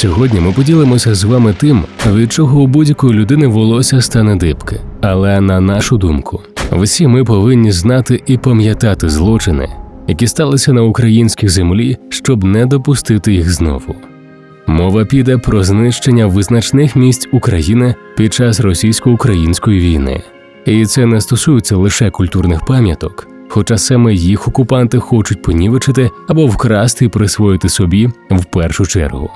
Сьогодні ми поділимося з вами тим, від чого у будь-якої людини волосся стане дибки. Але на нашу думку, всі ми повинні знати і пам'ятати злочини, які сталися на українській землі, щоб не допустити їх знову. Мова піде про знищення визначних місць України під час російсько-української війни. І це не стосується лише культурних пам'яток, хоча саме їх окупанти хочуть понівечити або вкрасти і присвоїти собі в першу чергу.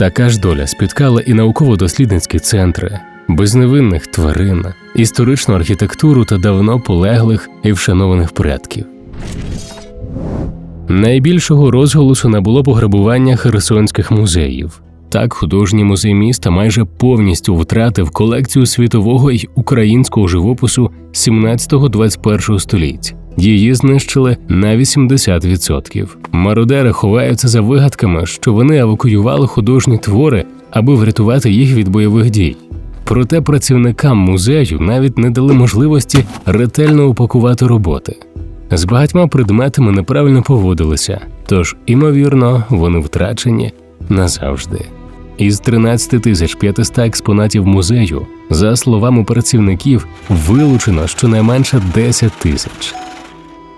Така ж доля спіткала і науково-дослідницькі центри, безневинних тварин, історичну архітектуру та давно полеглих і вшанованих предків. Найбільшого розголосу набуло пограбування херсонських музеїв. Так, художній музей міста майже повністю втратив колекцію світового й українського живопису 17-21 століть. Її знищили на 80%. Мародери ховаються за вигадками, що вони евакуювали художні твори, аби врятувати їх від бойових дій. Проте працівникам музею навіть не дали можливості ретельно упакувати роботи. З багатьма предметами неправильно поводилися, тож, імовірно, вони втрачені назавжди. Із 13 тисяч 500 експонатів музею, за словами працівників, вилучено щонайменше 10 тисяч.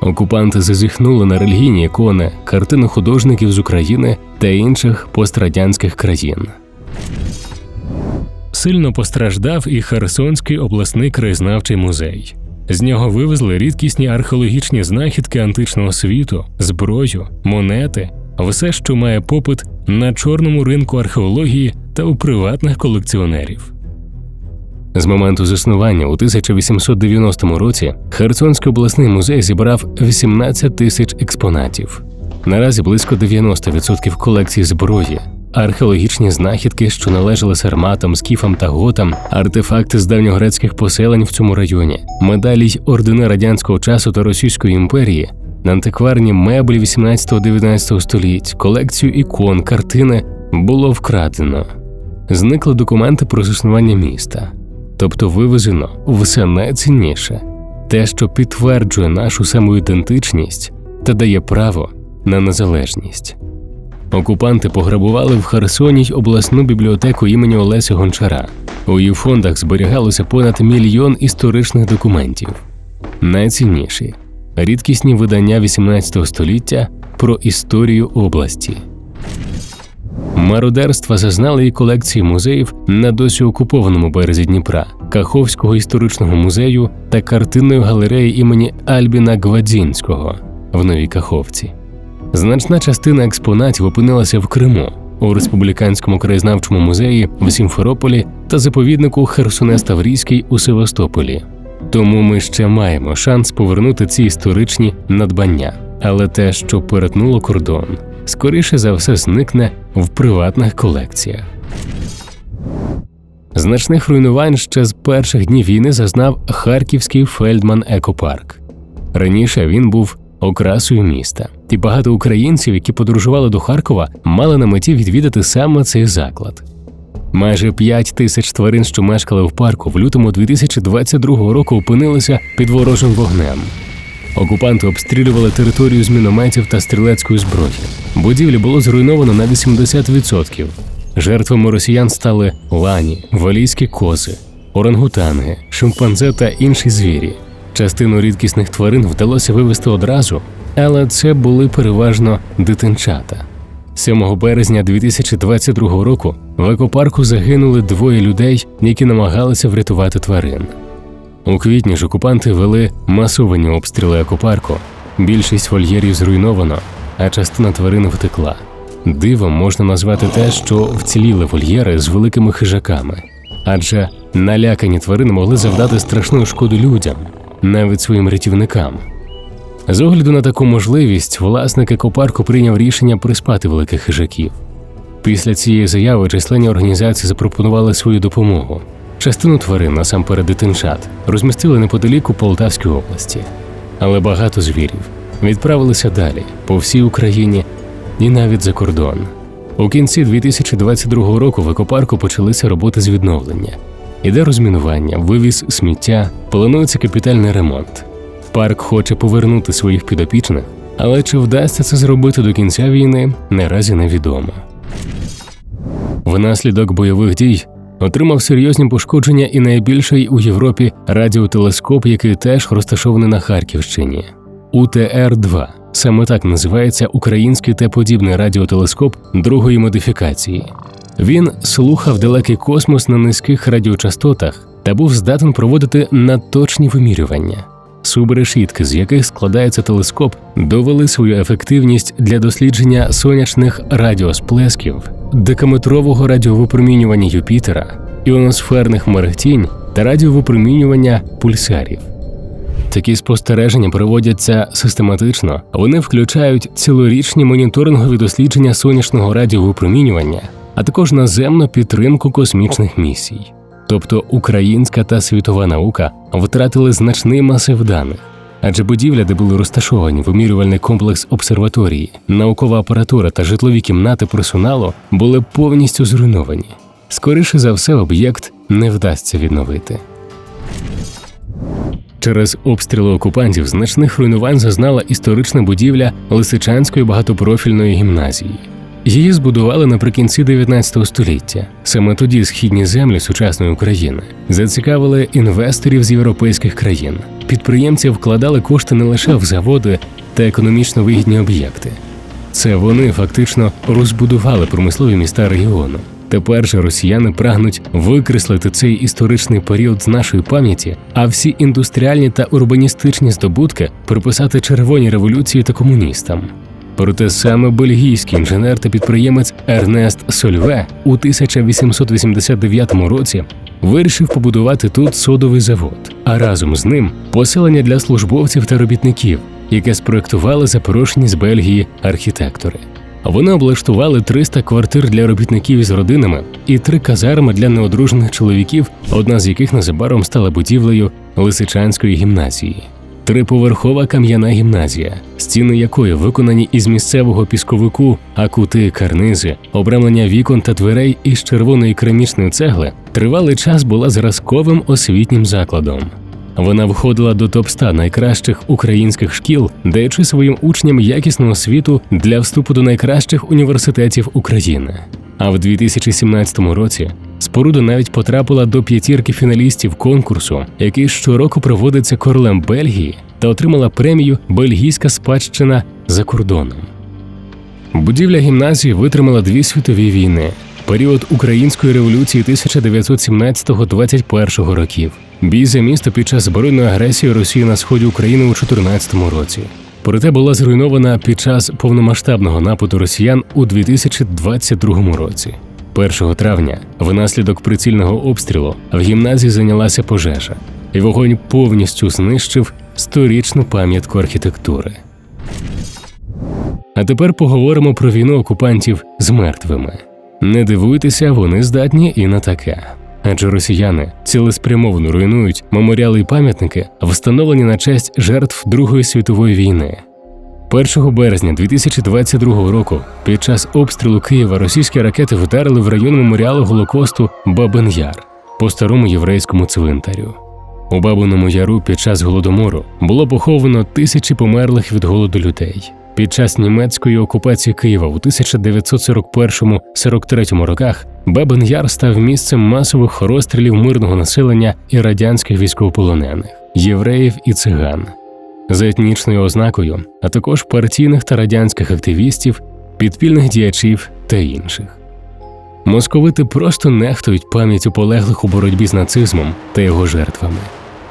Окупанти зазіхнули на релігійні ікони, картини художників з України та інших пострадянських країн. Сильно постраждав і Херсонський обласний краєзнавчий музей. З нього вивезли рідкісні археологічні знахідки античного світу, зброю, монети, все, що має попит на чорному ринку археології та у приватних колекціонерів. З моменту заснування у 1890 році Херсонський обласний музей зібрав 18 тисяч експонатів. Наразі близько 90% колекції зброї, археологічні знахідки, що належали сарматам, скіфам та готам, артефакти з давньогрецьких поселень в цьому районі, медалі й ордени радянського часу та Російської імперії, антикварні меблі 18-19 століть, колекцію ікон, картини було вкрадено. Зникли документи про заснування міста, тобто вивезено все найцінніше, те, що підтверджує нашу самоідентичність та дає право на незалежність. Окупанти пограбували в Херсоні й обласну бібліотеку імені Олеся Гончара. У її фондах зберігалося понад мільйон історичних документів. Найцінніші рідкісні видання 18 століття про історію області. Мародерства зазнали і колекції музеїв на досі окупованому березі Дніпра, Каховського історичного музею та картинної галереї імені Альбіна Гвадзінського в Новій Каховці. Значна частина експонатів опинилася в Криму, у республіканському краєзнавчому музеї в Сімферополі та заповіднику Херсонес Таврійський у Севастополі. Тому ми ще маємо шанс повернути ці історичні надбання, але те, що перетнуло кордон, скоріше за все зникне в приватних колекціях. Значних руйнувань ще з перших днів війни зазнав Харківський Фельдман Екопарк. Раніше він був окрасою міста, і багато українців, які подорожували до Харкова, мали на меті відвідати саме цей заклад. Майже 5 тисяч тварин, що мешкали в парку, в лютому 2022 року опинилися під ворожим вогнем. Окупанти обстрілювали територію з мінометів та стрілецької зброї. Будівлі було зруйновано на 80%. Жертвами росіян стали лані, валійські кози, орангутанги, шимпанзе та інші звірі. Частину рідкісних тварин вдалося вивезти одразу, але це були переважно дитинчата. 7 березня 2022 року в екопарку загинули двоє людей, які намагалися врятувати тварин. У квітні ж окупанти вели масовані обстріли екопарку. Більшість вольєрів зруйновано, а частина тварин втекла. Дивом можна назвати те, що вціліли вольєри з великими хижаками, адже налякані тварини могли завдати страшну шкоду людям, навіть своїм рятівникам. З огляду на таку можливість, власник екопарку прийняв рішення приспати великих хижаків. Після цієї заяви численні організації запропонували свою допомогу. Частину тварин, насамперед дитинчат, розмістили неподалік у Полтавській області, але багато звірів відправилися далі по всій Україні і навіть за кордон. У кінці 2022 року в екопарку почалися роботи з відновлення. Іде розмінування, вивіз сміття, планується капітальний ремонт. Парк хоче повернути своїх підопічних, але чи вдасться це зробити до кінця війни, наразі невідомо. Внаслідок бойових дій отримав серйозні пошкодження і найбільший у Європі радіотелескоп, який теж розташований на Харківщині. УТР-2 саме так називається український Т-подібний радіотелескоп другої модифікації. Він слухав далекий космос на низьких радіочастотах та був здатен проводити надточні вимірювання. Субрешітки, з яких складається телескоп, довели свою ефективність для дослідження сонячних радіосплесків, декаметрового радіовипромінювання Юпітера, іоносферних мерехтінь та радіовипромінювання пульсарів. Такі спостереження проводяться систематично, вони включають цілорічні моніторингові дослідження сонячного радіовипромінювання, а також наземну підтримку космічних місій. Тобто українська та світова наука втратили значний масив даних, адже будівля, де були розташовані вимірювальний комплекс обсерваторії, наукова апаратура та житлові кімнати персоналу були повністю зруйновані. Скоріше за все, об'єкт не вдасться відновити. Через обстріли окупантів значних руйнувань зазнала історична будівля Лисичанської багатопрофільної гімназії. Її збудували наприкінці 19 століття. Саме тоді східні землі сучасної України зацікавили інвесторів з європейських країн. Підприємці вкладали кошти не лише в заводи та економічно вигідні об'єкти. Це вони фактично розбудували промислові міста регіону. Тепер же росіяни прагнуть викреслити цей історичний період з нашої пам'яті, а всі індустріальні та урбаністичні здобутки приписати червоній революції та комуністам. Проте саме бельгійський інженер та підприємець Ернест Сольве у 1889 році вирішив побудувати тут содовий завод, а разом з ним поселення для службовців та робітників, яке спроектували запрошені з Бельгії архітектори. Вони облаштували 300 квартир для робітників із родинами і три казарми для неодружених чоловіків, одна з яких незабаром стала будівлею Лисичанської гімназії. Триповерхова кам'яна гімназія, стіни якої виконані із місцевого пісковику, а кути карнизи, обрамлення вікон та дверей із червоної керамічної цегли, тривалий час була зразковим освітнім закладом. Вона входила до топ 100 найкращих українських шкіл, даючи своїм учням якісну освіту для вступу до найкращих університетів України. А в 2017 році споруда навіть потрапила до п'ятірки фіналістів конкурсу, який щороку проводиться королем Бельгії, та отримала премію Бельгійська спадщина за кордоном. Будівля гімназії витримала дві світові війни, період української революції 1917-21 років, бій за місто під час збройної агресії Росії на сході України у 2014 році. Проте була зруйнована під час повномасштабного нападу росіян у 2022 році. 1 травня, внаслідок прицільного обстрілу, в гімназії зайнялася пожежа, і вогонь повністю знищив сторічну пам'ятку архітектури. А тепер поговоримо про війну окупантів з мертвими. Не дивуйтеся, вони здатні і на таке. Адже росіяни цілеспрямовано руйнують меморіали і пам'ятники, встановлені на честь жертв Другої світової війни. 1 березня 2022 року під час обстрілу Києва російські ракети вдарили в район меморіалу Голокосту Бабин Яр по старому єврейському цвинтарю. У Бабиному Яру під час голодомору було поховано тисячі померлих від голоду людей. Під час німецької окупації Києва у 1941-43 роках Бабин Яр став місцем масових розстрілів мирного населення і радянських військовополонених, євреїв і циган за етнічною ознакою, а також партійних та радянських активістів, підпільних діячів та інших. Московити просто нехтують пам'яттю полеглих у боротьбі з нацизмом та його жертвами.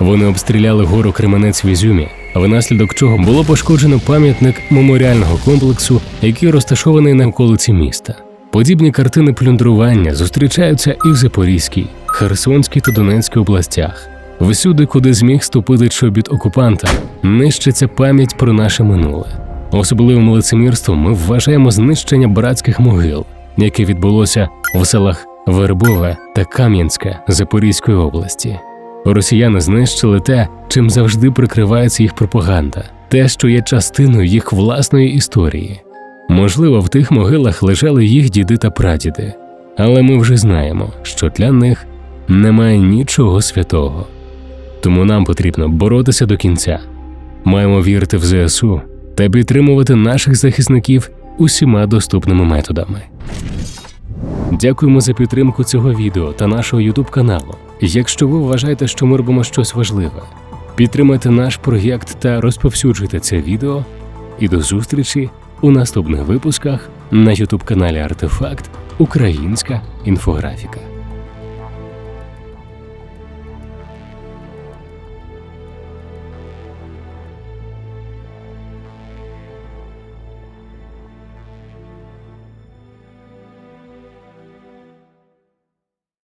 Вони обстріляли гору Кременець в Ізюмі, внаслідок чого було пошкоджено пам'ятник меморіального комплексу, який розташований на околиці міста. Подібні картини плюндрування зустрічаються і в Запорізькій, Херсонській та Донецькій областях. Всюди, куди зміг ступити чобіт окупанта, нищиться пам'ять про наше минуле. Особливим лицемірством ми вважаємо знищення братських могил, яке відбулося в селах Вербове та Кам'янське Запорізької області. Росіяни знищили те, чим завжди прикривається їх пропаганда, те, що є частиною їх власної історії. Можливо, в тих могилах лежали їх діди та прадіди, але ми вже знаємо, що для них немає нічого святого. Тому нам потрібно боротися до кінця. Маємо вірити в ЗСУ та підтримувати наших захисників усіма доступними методами. Дякуємо за підтримку цього відео та нашого YouTube каналу. Якщо ви вважаєте, що ми робимо щось важливе, підтримайте наш проєкт та розповсюджуйте це відео. І до зустрічі у наступних випусках на YouTube каналі Артефакт Українська інфографіка.